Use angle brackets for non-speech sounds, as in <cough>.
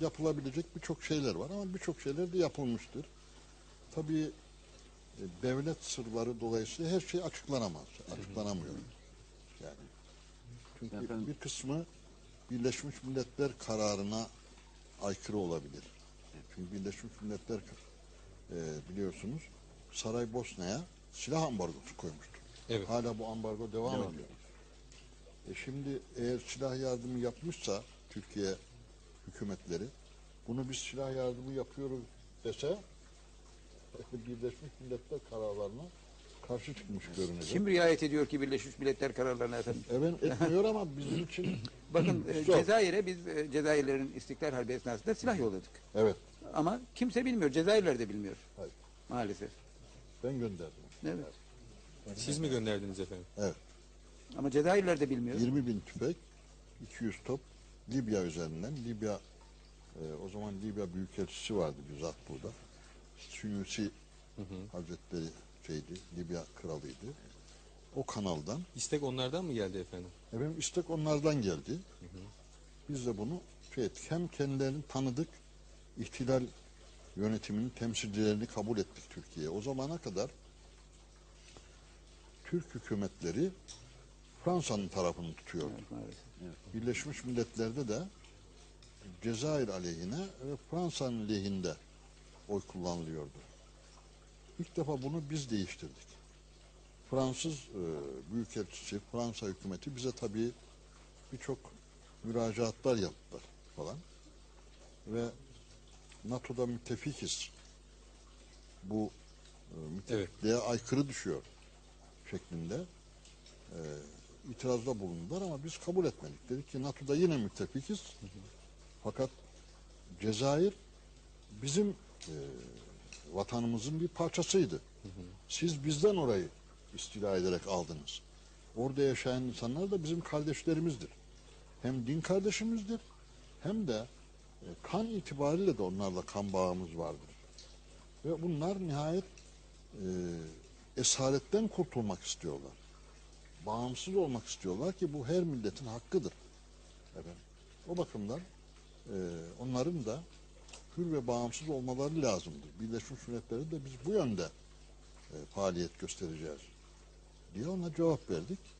yapılabilecek birçok şeyler var ama birçok şeyler de yapılmıştır. Tabii e, devlet sırları dolayısıyla her şey açıklanamaz, açıklanamıyor. Yani çünkü Efendim? bir kısmı Birleşmiş Milletler kararına aykırı olabilir. Çünkü Birleşmiş Milletler e, biliyorsunuz Saraybosna'ya silah ambargosu koymuştu. Evet. Hala bu ambargo devam, Devam ediyor. E şimdi eğer silah yardımı yapmışsa Türkiye hükümetleri bunu biz silah yardımı yapıyoruz dese <laughs> Birleşmiş Milletler kararlarına karşı çıkmış görünecek. Kim riayet ediyor ki Birleşmiş Milletler kararlarına efendim? Evet etmiyor ama bizim için <laughs> Bakın e. Cezayir'e biz e, Cezayirlerin İstiklal Harbi esnasında silah yolladık. evet Ama kimse bilmiyor. Cezayirler de bilmiyor. Hayır. Maalesef. ben gönderdim. Evet. Siz mi gönderdiniz efendim? Evet. Ama Cezayirler de bilmiyor. 20 bin tüfek, 200 top Libya üzerinden. Libya e, o zaman Libya Büyükelçisi vardı bizzat burada. Sünusi Hazretleri şeydi, Libya kralıydı. O kanaldan İstek onlardan mı geldi efendim? Efendim istek onlardan geldi. Biz de bunu şey ettik. Hem kendilerini tanıdık, ihtilal yönetiminin temsilcilerini kabul ettik Türkiye'ye. O zamana kadar Türk hükümetleri Fransa'nın tarafını tutuyordu. Evet, maalesef. Birleşmiş Milletler'de de Cezayir aleyhine ve Fransa'nın lehinde oy kullanılıyordu. İlk defa bunu biz değiştirdik. Fransız e, Büyükelçisi, Fransa hükümeti bize tabii birçok müracaatlar yaptılar falan. Ve NATO'da müttefikiz. Bu e, müttefikliğe aykırı düşüyor şeklinde e, itirazda bulundular ama biz kabul etmedik. Dedik ki NATO'da yine müttefikiz. Fakat Cezayir bizim e, vatanımızın bir parçasıydı. Siz bizden orayı istila ederek aldınız. Orada yaşayan insanlar da bizim kardeşlerimizdir. Hem din kardeşimizdir hem de e, kan itibariyle de onlarla kan bağımız vardır. Ve bunlar nihayet e, esaretten kurtulmak istiyorlar. Bağımsız olmak istiyorlar ki bu her milletin hakkıdır. Efendim. O bakımdan e, onların da hür ve bağımsız olmaları lazımdır. Birleşmiş Milletler'de de biz bu yönde e, faaliyet göstereceğiz diye ona cevap verdik.